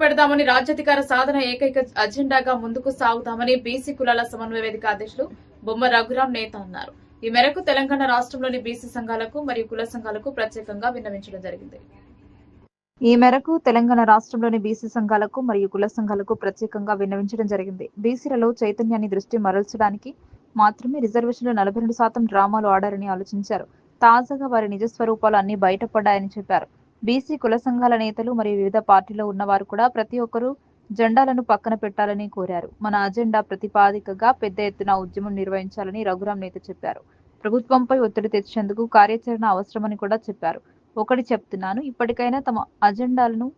పెడదామని రాజ్యాధికార సాధన ఏకైక అజెండాగా ముందుకు సాగుతామని బీసీ కులాల సమన్వయ వేదిక అధ్యక్షులు బొమ్మ రఘురాం నేత అన్నారు. ఈ మేరకు తెలంగాణ రాష్ట్రంలోని బీసీ సంఘాలకు మరియు కుల సంఘాలకు ప్రత్యేకంగా విన్నవించడం జరిగింది. ఈ మేరకు తెలంగాణ రాష్ట్రంలోని బీసీ సంఘాలకు మరియు కుల సంఘాలకు ప్రత్యేకంగా విన్నవించడం జరిగింది. బీసీలలో చైతన్యాన్ని దృష్టి మరల్చడానికి మాత్రమే రిజర్వేషన్లు నలభై రెండు శాతం డ్రామాలు ఆడారని ఆలోచించారు. తాజాగా వారి నిజ స్వరూపాలు అన్ని బయటపడ్డాయని చెప్పారు. బీసీ కుల సంఘాల నేతలు మరియు వివిధ పార్టీలో ఉన్నవారు కూడా ప్రతి ఒక్కరూ జెండాలను పక్కన పెట్టాలని కోరారు. మన అజెండా ప్రతిపాదికగా పెద్ద ఎత్తున ఉద్యమం నిర్వహించాలని రఘురాం నేత చెప్పారు. ప్రభుత్వంపై ఒత్తిడి తెచ్చేందుకు కార్యాచరణ అవసరమని కూడా చెప్పారు. ఒకటి చెప్తున్నాను ఇప్పటికైనా తమ అజెండాలను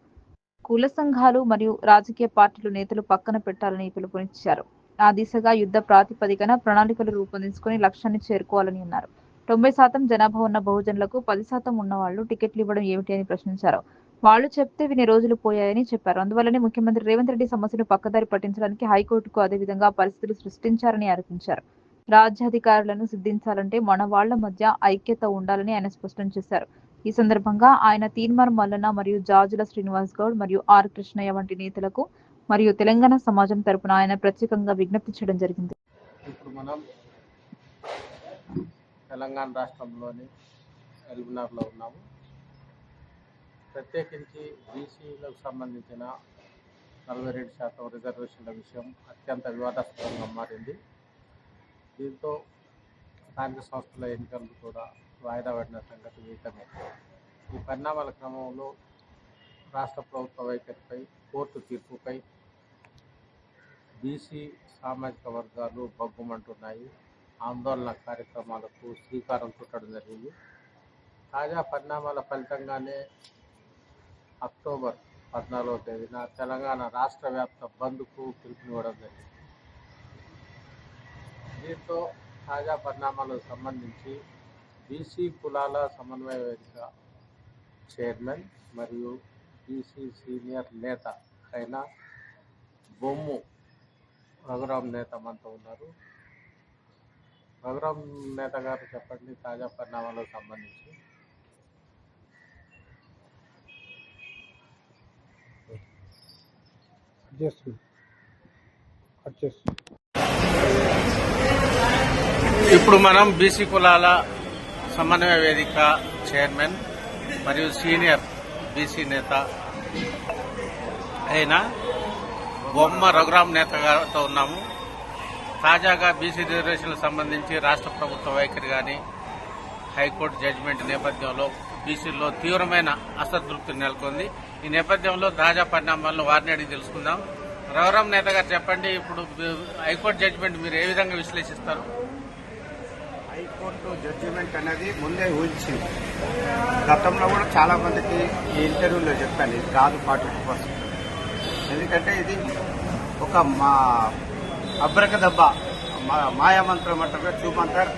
కుల సంఘాలు మరియు రాజకీయ పార్టీలు నేతలు పక్కన పెట్టాలని పిలుపునిచ్చారు. ఆ దిశగా యుద్ధ ప్రాతిపదికన ప్రణాళికలు రూపొందించుకొని లక్ష్యాన్ని చేరుకోవాలని అన్నారు. తొంభై శాతం జనాభా ఉన్న బహుజనులకు పది శాతం ఉన్న వాళ్ళు టికెట్లు ఇవ్వడం ఏమిటి అని ప్రశ్నించారు. వాళ్ళు చెప్తే విని రోజులు పోయాయని చెప్పారు. అందువల్లనే ముఖ్యమంత్రి రేవంత్ రెడ్డి సమస్యను పక్కదారి పట్టించడానికి హైకోర్టుకు అదేవిధంగా పరిస్థితులు సృష్టించారని ఆరోపించారు. రాజ్యాధికారులను సిద్ధించాలంటే మన వాళ్ళ మధ్య ఐక్యత ఉండాలని ఆయన స్పష్టం చేశారు. ఈ సందర్భంగా ఆయన తీన్మార్ మల్లన్న మరియు జాజుల శ్రీనివాస్ గౌడ్ మరియు ఆర్ కృష్ణయ్య వంటి నేతలకు మరియు తెలంగాణ సమాజం తరపున ఆయన ప్రత్యేకంగా విజ్ఞప్తి చేయడం జరిగింది. ఇప్పుడు మనం తెలంగాణ రాష్ట్రంలోని ఎల్బినార్లో ఉన్నాము. ప్రత్యేకించి బీసీలకు సంబంధించిన నలభై రెండు శాతం రిజర్వేషన్ల విషయం అత్యంత వివాదాస్పదంగా మారింది. దీంతో స్థానిక సంస్థల ఎన్నికలు కూడా వాయిదా పడిన సంగతి విహితమే. ఈ పరిణామాల క్రమంలో రాష్ట్ర ప్రభుత్వ వైఖరిపై కోర్టు తీర్పుపై బీసీ సామాజిక వర్గాలు బగ్గుమంటున్నాయి ఆందోళన కార్యక్రమాలకు శ్రీకారం చుట్టడం జరిగింది. తాజా పరిణామాల ఫలితంగానే అక్టోబర్ పద్నాలుగవ తేదీన తెలంగాణ రాష్ట్ర వ్యాప్త బంద్కు పిలుపునివ్వడం జరిగింది. దీంతో తాజా పరిణామాలకు సంబంధించి బీసీ కులాల సమన్వయ వేదిక చైర్మన్ మరియు బీసీ సీనియర్ నేత అయిన బొమ్ము రఘురాం నేత మనతో ఉన్నారు. రఘురాం నేత గారు చెప్పండి తాజా పరిణామాలకు సంబంధించి. ఇప్పుడు మనం బీసీ కులాల సమన్వయ వేదిక చైర్మన్ మరియు సీనియర్ బీసీ నేత అయిన బొమ్మ రఘురాం నేత గారితో ఉన్నాము. తాజాగా బీసీ రిజర్వేషన్లకు సంబంధించి రాష్ట్ర ప్రభుత్వ వైఖరి కానీ హైకోర్టు జడ్జిమెంట్ నేపథ్యంలో బీసీల్లో తీవ్రమైన అసంతృప్తి నెలకొంది. ఈ నేపథ్యంలో తాజా పరిణామాలను వారిని అడిగి తెలుసుకుందాం. రవరామ్ నేత గారు చెప్పండి ఇప్పుడు హైకోర్టు జడ్జిమెంట్ మీరు ఏ విధంగా విశ్లేషిస్తారు? హైకోర్టు జడ్జిమెంట్ అనేది ముందే ఊహించింది. గతంలో కూడా చాలా మందికి ఈ ఇంటర్వ్యూలో చెప్పాను ఇది కాదు ఫార్టీ ఎందుకంటే ఇది ఒక మా అబ్రక దెబ్బ మాయామంత్రం అంటారు చూమంతర్.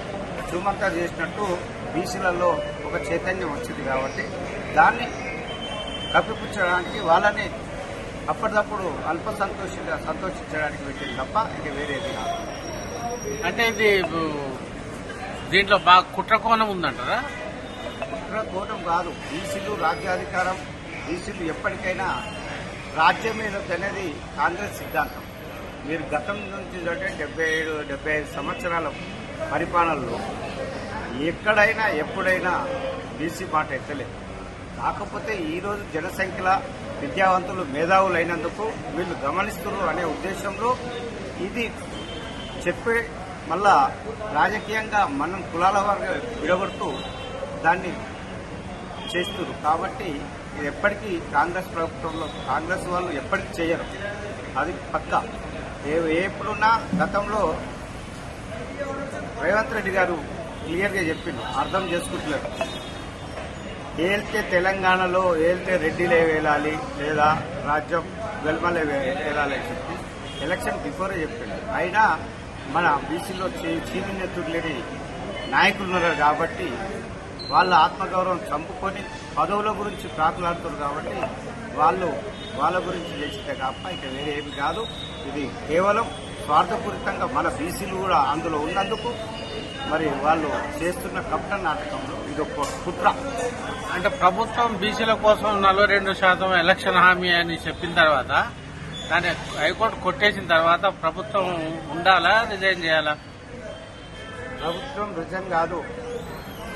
చూమంతర్ చేసినట్టు బీసీలలో ఒక చైతన్యం వచ్చింది కాబట్టి దాన్ని కప్పిపుచ్చడానికి వాళ్ళని అప్పటిదప్పుడు అల్ప సంతోష సంతోషించడానికి పెట్టింది తప్ప ఇది వేరేది కాదు. అంటే ఇది దీంట్లో బాగా కుట్రకోణం ఉందంటారా? కుట్ర కోటం కాదు. బీసీలు రాజ్యాధికారం బీసీలు ఎప్పటికైనా రాజ్యం మీద అనేది కాంగ్రెస్ సిద్ధాంతం. మీరు గతం నుంచి అంటే డెబ్బై ఏడు డెబ్బై ఐదు సంవత్సరాల పరిపాలనలో ఎక్కడైనా ఎప్పుడైనా బీసీ మాట ఎత్తలేదు కాకపోతే ఈరోజు జనసంఖ్యల విద్యావంతులు మేధావులు అయినందుకు వీళ్ళు గమనిస్తున్నారు అనే ఉద్దేశంలో ఇది చెప్పే మళ్ళా రాజకీయంగా మనం కులాల వారిగా విడగొడుతూ దాన్ని చేస్తున్నారు. కాబట్టి ఇది ఎప్పటికీ కాంగ్రెస్ ప్రభుత్వంలో కాంగ్రెస్ వాళ్ళు ఎప్పటికీ చేయరు. అది పక్కా. ఎప్పుడున్నా గతంలో రేవంత్ రెడ్డి గారు క్లియర్గా చెప్పిండు అర్థం చేసుకుంటున్నారు ఏల్తే తెలంగాణలో ఏల్తే రెడ్డిలే వేలాలి లేదా రాజ్యం వెల్మలే వే- వేలాలి అని చెప్పి ఎలక్షన్ బిఫోరే చెప్పిండు. అయినా మన బీసీలో చీమినెత్తుడు లేని నాయకులు ఉన్నారు కాబట్టి వాళ్ళ ఆత్మగౌరవం చంపుకొని పదవుల గురించి ప్రాకులాడుతున్నారు కాబట్టి వాళ్ళు వాళ్ళ గురించి చేసిందే తప్ప ఇక వేరే ఏమి కాదు. ఇది కేవలం స్వార్థపూరితంగా మన బీసీలు కూడా అందులో ఉన్నందుకు మరి వాళ్ళు చేస్తున్న కపట నాటకంలో ఇది ఒక కుట్ర. అంటే ప్రభుత్వం బీసీల కోసం నలభై రెండు శాతం ఎలక్షన్ హామీ అని చెప్పిన తర్వాత దాన్ని హైకోర్టు కొట్టేసిన తర్వాత ప్రభుత్వం ఉండాలా? రిజైన్ చేయాలా? ప్రభుత్వం రిజన్ కాదు.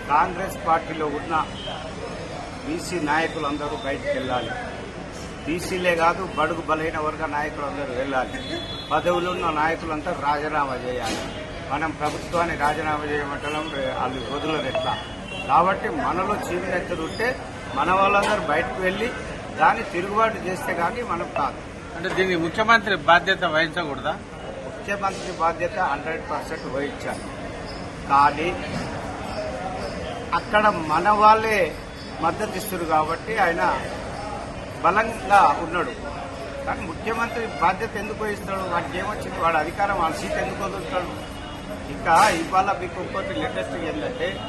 కాంగ్రెస్ పార్టీలో ఉన్న బీసీ నాయకులందరూ బయటికి వెళ్ళాలి. బీసీలే కాదు బడుగు బలహీన వర్గ నాయకులందరూ వెళ్ళాలి. పదవులు ఉన్న నాయకులంతా రాజీనామా చేయాలి. మనం ప్రభుత్వాన్ని రాజీనామా చేయమంటడం రే- వాళ్ళు వదలరు ఎట్లా? కాబట్టి మనలో చీమినెత్తలు ఉంటే మన వాళ్ళందరూ బయటకు వెళ్ళి దాన్ని తిరుగుబాటు చేస్తే కానీ మనం కాదు. అంటే దీనికి ముఖ్యమంత్రి బాధ్యత వహించకూడదా? ముఖ్యమంత్రి బాధ్యత హండ్రెడ్ పర్సెంట్ వహించాలి. కానీ అక్కడ మన వాళ్ళే మద్దతు ఇస్తారు కాబట్టి ఆయన బలంగా ఉన్నాడు. కానీ ముఖ్యమంత్రి బాధ్యత ఎందుకు వహిస్తాడు? వాడికి ఏమొచ్చింది వాడు అధికారం వాళ్ళ సీట్ ఎందుకు వదులుతాడు? ఇంకా ఇవాళ మీకు ఇంకోటి లేటెస్ట్ ఏంటంటే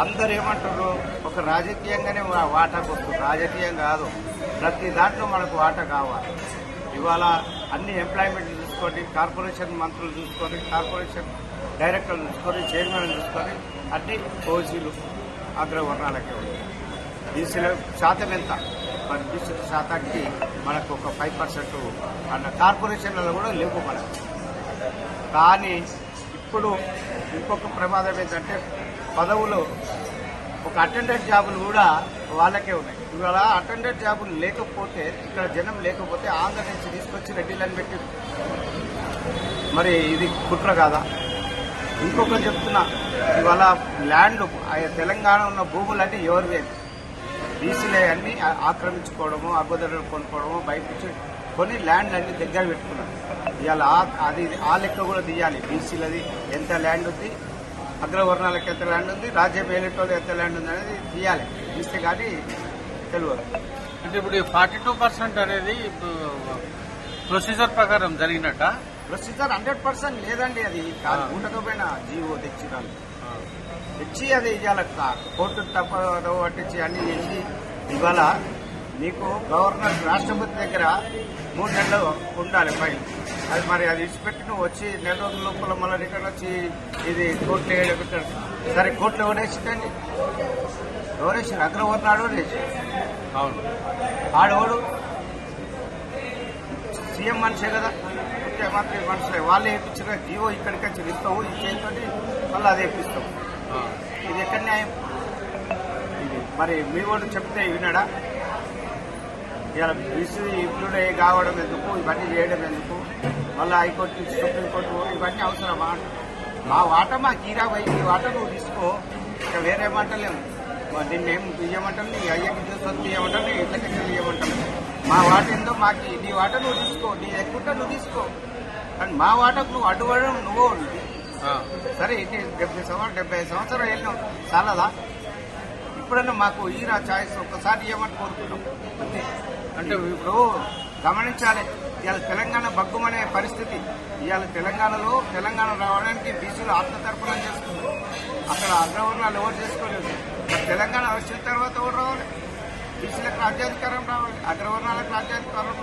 అందరు ఏమంటారు ఒక రాజకీయంగానే వా- వాటాకు వస్తుంది రాజకీయం కాదు. ప్రతి దాంట్లో మనకు వాటా కావాలి. ఇవాళ అన్ని ఎంప్లాయ్మెంట్ చూసుకొని కార్పొరేషన్ మంత్రులు చూసుకొని కార్పొరేషన్ డైరెక్టర్లు చూసుకొని చైర్మన్ చూసుకొని అన్ని ఓసీలు అగ్రవర్ణాలకే ఉన్నాయి బీసీల శాతం ఎంత? మరి శాతానికి మనకు ఒక ఫైవ్ పర్సెంట్ అన్న కార్పొరేషన్లలో కూడా లేవు మనకు. కానీ ఇప్పుడు ఇంకొక ప్రమాదం ఏంటంటే పదవులు ఒక అటెండెంట్ జాబులు కూడా వాళ్ళకే ఉన్నాయి. ఇవాళ అటెండెంట్ జాబులు లేకపోతే ఇక్కడ జనం లేకపోతే ఆంధ్ర నుంచి తీసుకొచ్చి రెడ్డిలను పెట్టి మరి ఇది కుట్ర కాదా? ఇంకొకటి చెప్తున్నా ఇవాళ ల్యాండ్ ఆ తెలంగాణ ఉన్న భూములన్నీ ఎవరివే? బీసీలే అన్ని ఆక్రమించుకోవడము అగ్గుదరలు కొనుక్కోవడము బయట నుంచి కొని ల్యాండ్ అన్ని దగ్గర పెట్టుకున్నారు. ఇవాళ అది ఆ లెక్క కూడా తీయాలి. బీసీలది ఎంత ల్యాండ్ ఉంది? అగ్రవర్ణాలకు ఎంత ల్యాండ్ ఉంది? రాజ్యం ఏలేటోళ్ళు ఎంత ల్యాండ్ ఉంది అనేది తీయాలి. తీస్తే కానీ తెలియదు. అంటే ఇప్పుడు ఈ ఫార్టీ టూ పర్సెంట్ అనేది ప్రొసీజర్ ప్రకారం జరిగినట్ట? ప్రొసీజర్ హండ్రెడ్ పర్సెంట్ లేదండి అది. కాదు ఉండకపోయినా జీవో తెచ్చినాను తెచ్చి అది ఇవాళ కోర్టు తప్ప పట్టించి అన్ని చేసి ఇవాళ నీకు గవర్నర్ రాష్ట్రపతి దగ్గర మూడు నెలలు ఉండాలి ఫైల్ అది మరి అది ఇచ్చిపెట్టి నువ్వు వచ్చి నెల రోజుల లోపల మళ్ళీ రిటర్న్ వచ్చి ఇది కోర్టులో వేయడం సరే కోర్టులో ఎవరేసిందండి ఎవరేసింది అగ్రవర్ణాడు వేసి. అవును. ఆడవాడు సీఎం మనిషే కదా. ముఖ్యమంత్రి మనుషులే వాళ్ళే వేయించిన జీవో ఇక్కడికి వచ్చి ఇస్తావు చేతితోటి మళ్ళీ అది ఆ. ఇది ఎక్కడ న్యాయం? ఇది మరి మీ వాడు చెప్తే వినడా? ఇలా బీసీ ఇంక్లూడ్ అయ్యి కావడం ఎందుకు? ఇవన్నీ చేయడం ఎందుకు? మళ్ళీ హైకోర్టు నుంచి సుప్రీంకోర్టు ఇవన్నీ అవసరమా? మా వాట మా కీరా పోయి ఈ వాట నువ్వు తీసుకో. ఇక వేరే మాటలేము మరి నిన్నేం తీయమంటాను నీ అయ్యకి తీసుకొని తీయమంటాను నీ ఇళ్ళకి తీయమంటాను మా వాట ఏందో మాకు నీ వాట నువ్వు తీసుకో నీ ఎక్కుంటే నువ్వు తీసుకో. కానీ మా వాటకు నువ్వు అడ్డుపడడం నువ్వు సరే ఇది డెబ్బై సంవత్సరం డెబ్బై ఐదు సంవత్సరం వెళ్ళినాం. చాలదా? ఇప్పుడన్నా మాకు ఈరా ఛాయిస్ ఒక్కసారి ఇవ్వమని కోరుతున్నాం అంతే. అంటే ఇప్పుడు గమనించాలి ఇవాళ తెలంగాణ బగ్గుమనే పరిస్థితి. ఇవాళ తెలంగాణలో తెలంగాణ రావడానికి బీసీలు ఆత్మతర్పణం చేసుకున్నారు అక్కడ అగ్రవర్ణాలు ఎవరు చేసుకోలేదు. మరి తెలంగాణ వచ్చిన తర్వాత ఎవరు రావాలి? బీసీలకు రాజ్యాధికారం రావాలి అగ్రవర్ణాలకు రాజ్యాధికారం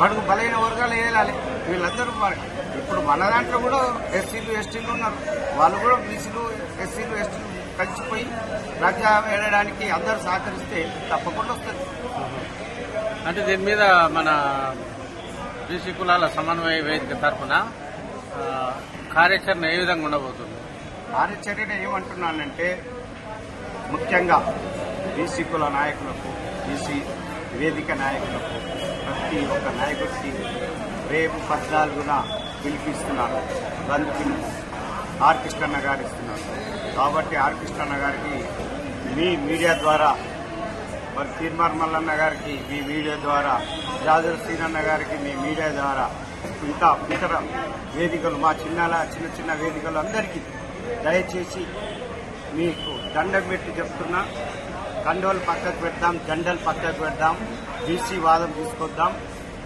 బడుగు బలైన వర్గాలు వేయాలి వీళ్ళందరూ ఇప్పుడు మన దాంట్లో కూడా ఎస్సీలు ఎస్టీలు ఉన్నారు. వాళ్ళు కూడా బీసీలు ఎస్సీలు ఎస్టీలు కలిసిపోయి రాజ్యం వెళ్ళడానికి అందరూ సహకరిస్తే తప్పకుండా వస్తుంది. అంటే దీని మీద మన బీసీ కులాల సమన్వయ వేదిక తరఫున కార్యాచరణ ఏ విధంగా ఉండబోతుంది? కార్యాచరణ ఏమంటున్నానంటే ముఖ్యంగా బీసీ కుల నాయకులకు బీసీ వేదిక నాయకులకు ప్రతి ఒక్క నాయకుడికి రేపు పద్నాలుగున పిలిపిస్తున్నారు. బంద్ పిలుపు ఆర్ గారు ఇస్తున్నారు. కాబట్టి ఆర్ గారికి మీ మీడియా ద్వారా మరి తీర్మార్ మల్లన్న గారికి మీ మీడియా ద్వారా జాజర్ సీనన్న గారికి మీ మీడియా ద్వారా ఇంకా ఇతర వేదికలు మా చిన్నల చిన్న చిన్న వేదికలు అందరికీ దయచేసి మీకు దండం పెట్టి చెప్తున్నా. కండోలు పక్కకు పెడదాం జెండలు పక్కకు పెడదాం బీసీ వాదం తీసుకొద్దాం.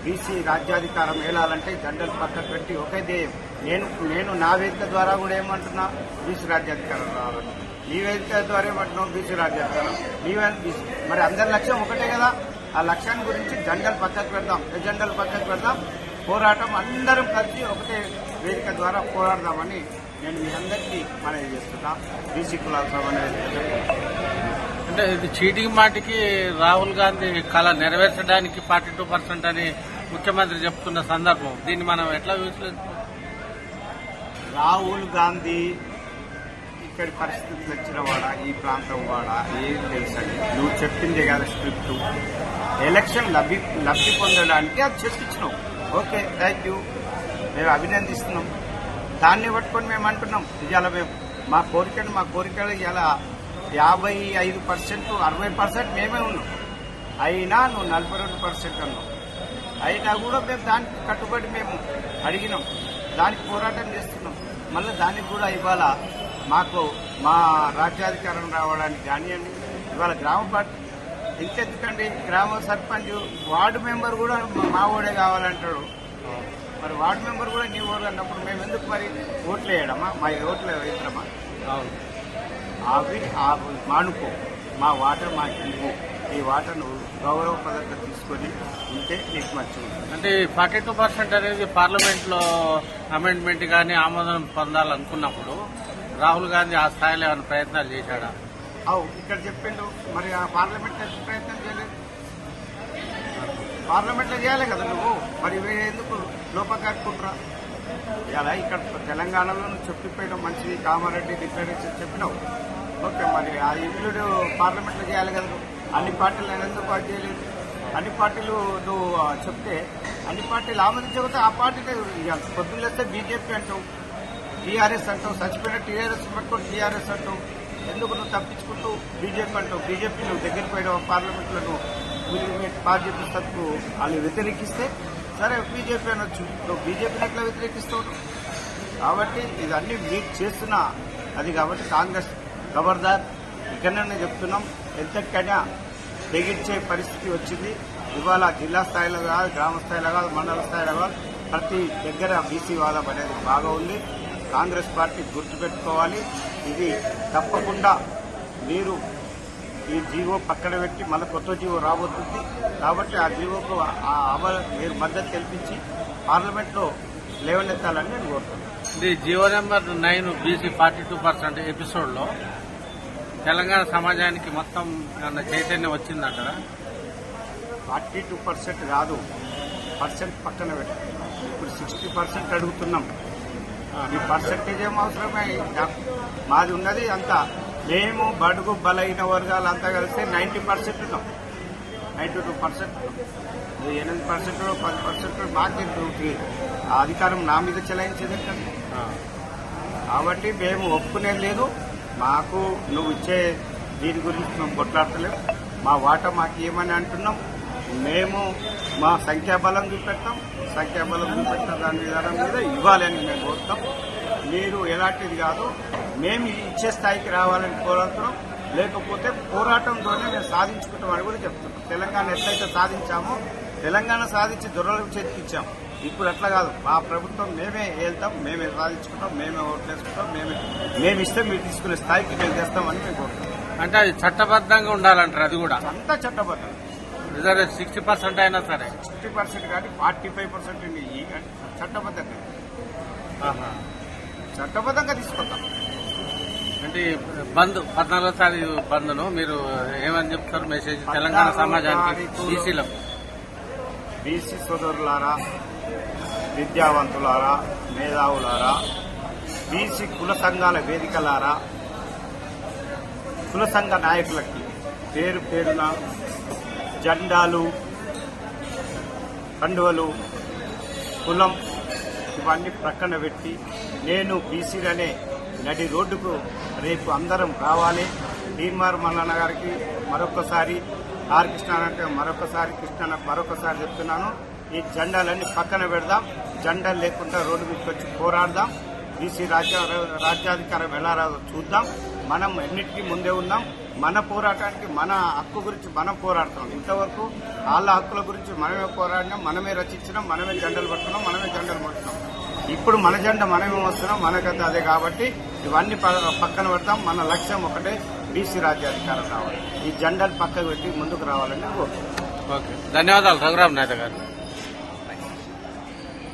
బీసీ రాజ్యాధికారం ఏలాలంటే జెండలు పక్కకు పెట్టి ఒకే ధ్యేయం నేను నేను నా వేదిక ద్వారా కూడా ఏమంటున్నా? బీసీ రాజ్యాధికారం రావాలని నీ వేదిక ద్వారా ఏమంటున్నావు? బీసీ రాజ్యాధికారం. నీవే మరి అందరి లక్ష్యం ఒకటే కదా? ఆ లక్ష్యాన్ని గురించి జెండలు పక్కకు పెడదాం. ఎజెండలు పక్కకు పెడదాం? పోరాటం అందరం కలిసి ఒకటే వేదిక ద్వారా పోరాడదామని నేను మీ అందరికీ మనవి చేస్తున్నా. బీసీ కులాల అంటే ఇది చీటింగ్ మాటికి రాహుల్ గాంధీ కళ నెరవేర్చడానికి ఫార్టీ టూ పర్సెంట్ అని ముఖ్యమంత్రి చెప్తున్న సందర్భం. దీన్ని మనం ఎట్లా విశ్లేషిస్తాం? రాహుల్ గాంధీ ఇక్కడి పరిస్థితులు వచ్చిన వాడా? ఈ ప్రాంతం వాడా? ఏం తెలుసండి? నువ్వు చెప్పిందే కదా స్క్రిప్ట్. ఎలక్షన్ లబ్ధి లబ్ధి పొందడానికి అది చెప్పించినావు ఓకే థ్యాంక్ యూ. మేము అభినందిస్తున్నాం. దాన్ని పట్టుకొని మేము అంటున్నాం. ఇవాళ మేము మా కోరికలు మా కోరికలు ఎలా యాభై ఐదు పర్సెంట్ అరవై పర్సెంట్ మేమే ఉన్నాం. అయినా నువ్వు నలభై రెండు పర్సెంట్ అన్నావు. అయినా కూడా మేము దానికి కట్టుబడి మేము అడిగినాం. దానికి పోరాటం చేస్తున్నాం. మళ్ళీ దానికి కూడా ఇవాళ మాకు మా రాజ్యాధికారం రావడానికి కానివ్వండి ఇవాళ గ్రామ పార్టీ ఇంకెందుకండి? గ్రామ సర్పంచ్ వార్డు మెంబర్ కూడా మా- మా ఓడే కావాలంటాడు. మరి వార్డు మెంబర్ కూడా నీ ఓడు అన్నప్పుడు మేము ఎందుకు మరి ఓట్లు వేయడమా మా ఓట్లు వేయడమా అవును. అవి ఆ మానుకో. మా వాటర్ మా ఇవ్వు ఈ వాటర్ నువ్వు గౌరవప్రదంగా తీసుకొని ఉంటే నీకు మంచిగా ఉంటుంది అంటే ఫార్టీ టూ పర్సెంట్ అనేది పార్లమెంట్లో అమెండ్మెంట్ కానీ ఆమోదం పొందాలనుకున్నప్పుడు రాహుల్ గాంధీ ఆ స్థాయిలో ఏమైనా ప్రయత్నాలు చేశాడా? అవు ఇక్కడ చెప్పిండు. మరి ఆ పార్లమెంట్ ప్రయత్నం చేయలేదు? పార్లమెంట్లో చేయాలి కదా నువ్వు? మరి ఎందుకు లోపకాడుకుంటురా ఇలా ఇక్కడ తెలంగాణలో నువ్వు చెప్పిపోయడం మంచిది కామారెడ్డి డిక్లరేషన్ చెప్పినావు. ఓకే మరి ఆ ఇల్లు పార్లమెంట్లో చేయాలి కదా. అన్ని పార్టీలు నేను ఎందుకు చేయలేదు. అన్ని పార్టీలు నువ్వు చెప్తే అన్ని పార్టీలు ఆమోదించకపోతే ఆ పార్టీని ఇక పొద్దున్న వస్తే బీజేపీ అంటావు టీఆర్ఎస్ అంటావు చచ్చిపోయిన టీఆర్ఎస్ పట్టుకొని టీఆర్ఎస్ అంటావు ఎందుకు నువ్వు తప్పించుకుంటూ బీజేపీ అంటావు? బీజేపీ నువ్వు దగ్గరికి పోయడం పార్లమెంట్లో నువ్వు మీరు పార్టీ పుస్తకు వాళ్ళు వ్యతిరేకిస్తే సరే బీజేపీ అనొచ్చు. నువ్వు బీజేపీని ఎట్లా వ్యతిరేకిస్తావు? కాబట్టి ఇదన్నీ మీరు చేస్తున్న అది కాబట్టి కాంగ్రెస్ ఖబర్దార్ ఇక్కడనే చెప్తున్నాం ఎంతకైనా తెగించే పరిస్థితి వచ్చింది. ఇవాళ జిల్లా స్థాయిలో కాదు గ్రామ స్థాయిలో కాదు మండల స్థాయిలో కాదు ప్రతి దగ్గర బీసీ వాదం అనేది బాగా ఉంది. కాంగ్రెస్ పార్టీ గుర్తుపెట్టుకోవాలి. ఇది తప్పకుండా మీరు ఈ జీవో పక్కన పెట్టి మళ్ళీ కొత్త జీవో రాబోతుంది. కాబట్టి ఆ జీవోకు ఆ అమలు మీరు మద్దతు కల్పించి పార్లమెంట్లో లేవనెత్తాలని నేను కోరుతున్నాను ఇది GO number nine BC forty two percent episode Telangana సమాజానికి మొత్తం చైతన్యం వచ్చిందంటారా ఫార్టీ టూ పర్సెంట్ కాదు. పర్సెంట్ పక్కన పెట్టి. ఇప్పుడు సిక్స్టీ పర్సెంట్ అడుగుతున్నాం. ఈ పర్సెంటేజ్ ఏం అవసరమే? మాది ఉన్నది అంత. మేము బడుగు బలైన వర్గాలు అంతా కలిస్తే నైంటీ పర్సెంట్ ఉన్నాం. నైంటీ టూ పర్సెంట్ ఎనిమిది పర్సెంట్ పది పర్సెంట్ మాకే ఆ అధికారం నా మీద చెలాయించేది కాబట్టి మేము ఒప్పుకునేది లేదు. మాకు నువ్వు ఇచ్చే దీని గురించి మేము కొట్లాడతలేం. మా వాటా మాకు ఏమని అంటున్నాం? మేము మా సంఖ్యాబలం చూపెడతాం. సంఖ్యాబలం చూపెట్టిన దాని విధానం మీద ఇవ్వాలని మేము కోరుతాం. మీరు ఎలాంటిది కాదు మేము ఇచ్చే స్థాయికి రావాలని కోరుతున్నాం. లేకపోతే పోరాటంతోనే మేము సాధించుకుంటామని కూడా చెప్తున్నాం. తెలంగాణ ఎట్లయితే సాధించామో తెలంగాణ సాధించి దొరలకు చేతికిచ్చాము ఇప్పుడు అట్లా కాదు. మా ప్రభుత్వం మేమే వెళ్తాం మేమే సాధించుకుంటాం మేమే ఓట్లేసుకుంటాం మేమే మేము ఇస్తే మీరు తీసుకునే స్థాయికి మేము తెస్తామని మేము కోరుతాం అంటే అది చట్టబద్ధంగా ఉండాలంటారు అది కూడా? అంతా చట్టబద్ధం. రిజర్వ్ సిక్స్టీ పర్సెంట్ అయినా సరే. సిక్స్టీ పర్సెంట్ కానీ ఫార్టీ ఫైవ్ పర్సెంట్ చట్టబద్ధంగా ఆహా. చట్టబద్ధంగా తీసుకుంటాం. అంటే ఈ బంద్ పద్నాలుగో తారీఖు బంద్ను మీరు ఏమని చెప్తారు? మెసేజ్ తెలంగాణ సమాజానికి బీసీలో బీసీ సోదరులారా విద్యావంతులారా మేధావులారా బీసీ కుల సంఘాల వేదికలారా కుల సంఘ నాయకులకి పేరు పేరున జెండాలు కండువలు కులం ఇవన్నీ ప్రక్కన పెట్టి నేను బీసీలనే నడి రోడ్డుకు రేపు అందరం రావాలి. భీమార్ మల్లన్న గారికి మరొకసారి ఆర్ కృష్ణ అంటే మరొకసారి కృష్ణ మరొకసారి చెప్తున్నాను. ఈ జెండాలన్నీ పక్కన పెడదాం. జెండాలు లేకుండా రోడ్డు మీదకి వచ్చి పోరాడదాం. బీసీ రాజ్య రాజ్యాధికారం ఎలా రాదో చూద్దాం. మనం ఎన్నిటికీ ముందే ఉన్నాం. మన పోరాటానికి మన హక్కు గురించి మనం పోరాడుతాం. ఇంతవరకు వాళ్ళ హక్కుల గురించి మనమే పోరాడినాం. మనమే రచించినాం. మనమే జెండలు పట్టుకున్నాం. మనమే జెండలు పట్టుకున్నాం ఇప్పుడు మన జెండా మనమే వస్తున్నాం మనకంతా అదే కాబట్టి ఇవన్నీ ప- పక్కన పెడతాం మన లక్ష్యం ఒకటే బీసీ రాజ్యాధికారం రావాలి. ఈ జెండాలు పక్కకు పెట్టి ముందుకు రావాలని కోరుతున్నాం ఓకే. ధన్యవాదాలు. రఘురామ్ నేత గారు